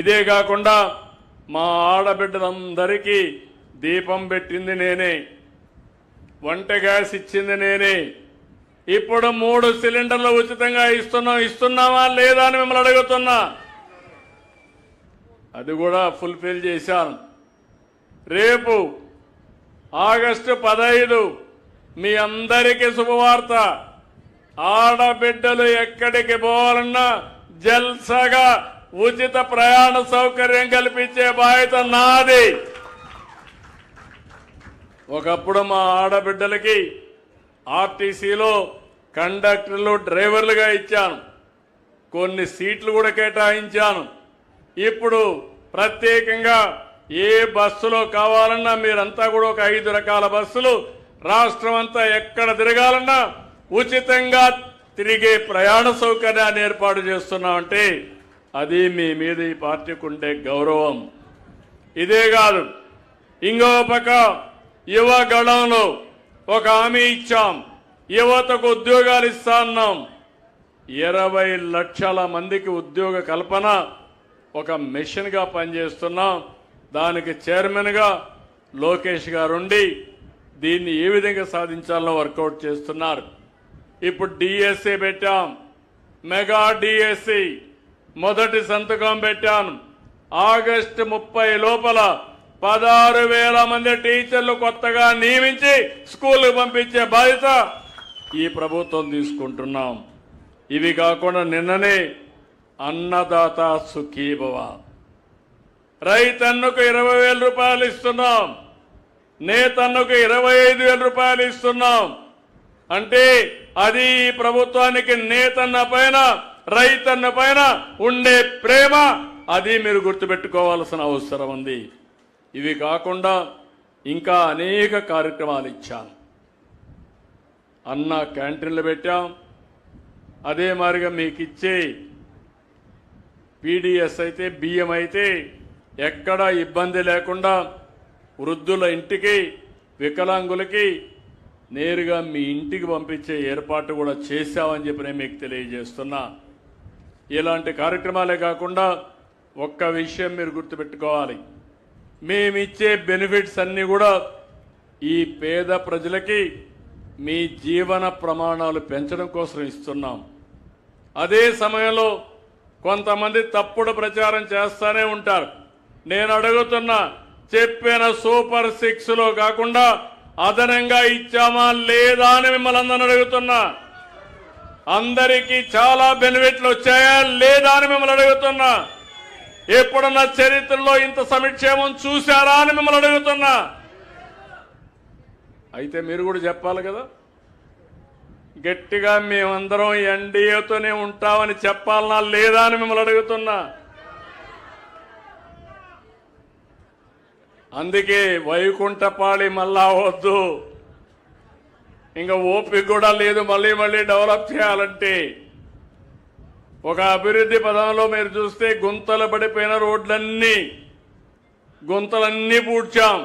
ఇదే కాకుండా మా ఆడబిడ్డలందరికీ దీపం పెట్టింది నేనే. వంట గ్యాస్ ఇచ్చింది నేనే. ఇప్పుడు మూడు సిలిండర్లు ఉచితంగా ఇస్తున్నాం ఇస్తున్నామా లేదా అని మిమ్మల్ని అడుగుతున్నా. అది కూడా ఫుల్ఫిల్ చేశాను. రేపు ఆగస్టు పదహైదు మీ అందరికీ శుభవార్త. ఆడబిడ్డలు ఎక్కడికి పోవాలన్నా జల్సగా ఉచిత ప్రయాణ సౌకర్యం కల్పించే బాధ్యత నాది. ఒకప్పుడు మా ఆడబిడ్డలకి ఆర్టీసీలో కండక్టర్లు డ్రైవర్లుగా ఇచ్చాను. కొన్ని సీట్లు కూడా కేటాయించాను. ఇప్పుడు ప్రత్యేకంగా ఏ బస్సులో కావాలన్నా మీరంతా కూడా ఒక ఐదు రకాల బస్సులు రాష్ట్రం అంతా ఎక్కడ తిరగాలన్నా ఉచితంగా తిరిగే ప్రయాణ సౌకర్యాన్ని ఏర్పాటు చేస్తున్నామంటే అది మీ మీద ఈ పార్టీకి ఉండే గౌరవం. ఇదే కాదు ఇంకో పక్క యువ గళంలో ఒక హామీ ఇచ్చాం యువతకు ఉద్యోగాలు ఇస్తా అన్నాం. ఇరవై లక్షల మందికి ఉద్యోగ కల్పన ఒక మిషన్గా పనిచేస్తున్నాం. దానికి చైర్మన్గా లోకేష్ గారు ఉండి దీన్ని ఏ విధంగా సాధించాలో వర్కౌట్ చేస్తున్నారు. ఇప్పుడు డిఎస్సి పెట్టాం మెగా డిఎస్సి. మొదటి సంతకం పెట్టాను. ఆగస్టు ముప్పై లోపల పదహారు వేల మంది టీచర్లు కొత్తగా నియమించి స్కూల్కి పంపించే బాధ్యత ఈ ప్రభుత్వం తీసుకుంటున్నాం. ఇవి కాకుండా నిన్ననే అన్నదాత సుఖీభవ. రైతన్నుకు ఇరవై వేల రూపాయలు ఇస్తున్నాం. నేతన్నుకు ఇరవై ఐదు వేల రూపాయలు ఇస్తున్నాం. అంటే అది ఈ ప్రభుత్వానికి నేతన్న పైన రైతన్న పైన ఉండే ప్రేమ అది మీరు గుర్తుపెట్టుకోవాల్సిన అవసరం ఉంది. ఇవి కాకుండా ఇంకా అనేక కార్యక్రమాలు ఇచ్చాను అన్న క్యాంటీన్లు పెట్టాం. అదే మాదిరిగా మీకు ఇచ్చే పీడిఎస్ అయితే బియ్యం అయితే ఎక్కడ ఇబ్బంది లేకుండా వృద్ధుల ఇంటికి వికలాంగులకి నేరుగా మీ ఇంటికి పంపించే ఏర్పాటు కూడా చేశామని చెప్పి నేను మీకు తెలియజేస్తున్నా. ఇలాంటి కార్యక్రమాలే కాకుండా ఒక్క విషయం మీరు గుర్తుపెట్టుకోవాలి. మేమిచ్చే బెనిఫిట్స్ అన్నీ కూడా ఈ పేద ప్రజలకి మీ జీవన ప్రమాణాలు పెంచడం కోసం ఇస్తున్నాం. అదే సమయంలో కొంతమంది తప్పుడు ప్రచారం చేస్తూనే ఉంటారు. నేను అడుగుతున్నా చెప్పిన సూపర్ సిక్స్లో కాకుండా అదనంగా ఇచ్చామా లేదా అని మిమ్మల్ని అడుగుతున్నా. అందరికీ చాలా బెనిఫిట్లు వచ్చాయా లేదా అని మిమ్మల్ని అడుగుతున్నా. ఎప్పుడన్నా చరిత్రలో ఇంత సంక్షేమం చూశారా అని మిమ్మల్ని అడుగుతున్నా. అయితే మీరు కూడా చెప్పాలి కదా. గట్టిగా మేమందరం ఎన్డీఏతోనే ఉంటామని చెప్పాలనా లేదా అని మిమ్మల్ని అడుగుతున్నా. అందుకే వైకుంఠపాళి మళ్ళా వద్దు. ఇంకా ఓపిక కూడా లేదు. మళ్ళీ మళ్ళీ డెవలప్ చేయాలంటే ఒక అభివృద్ధి పదంలో మీరు చూస్తే గుంతలు పడిపోయిన రోడ్లన్నీ గుంతలన్నీ పూడ్చాం.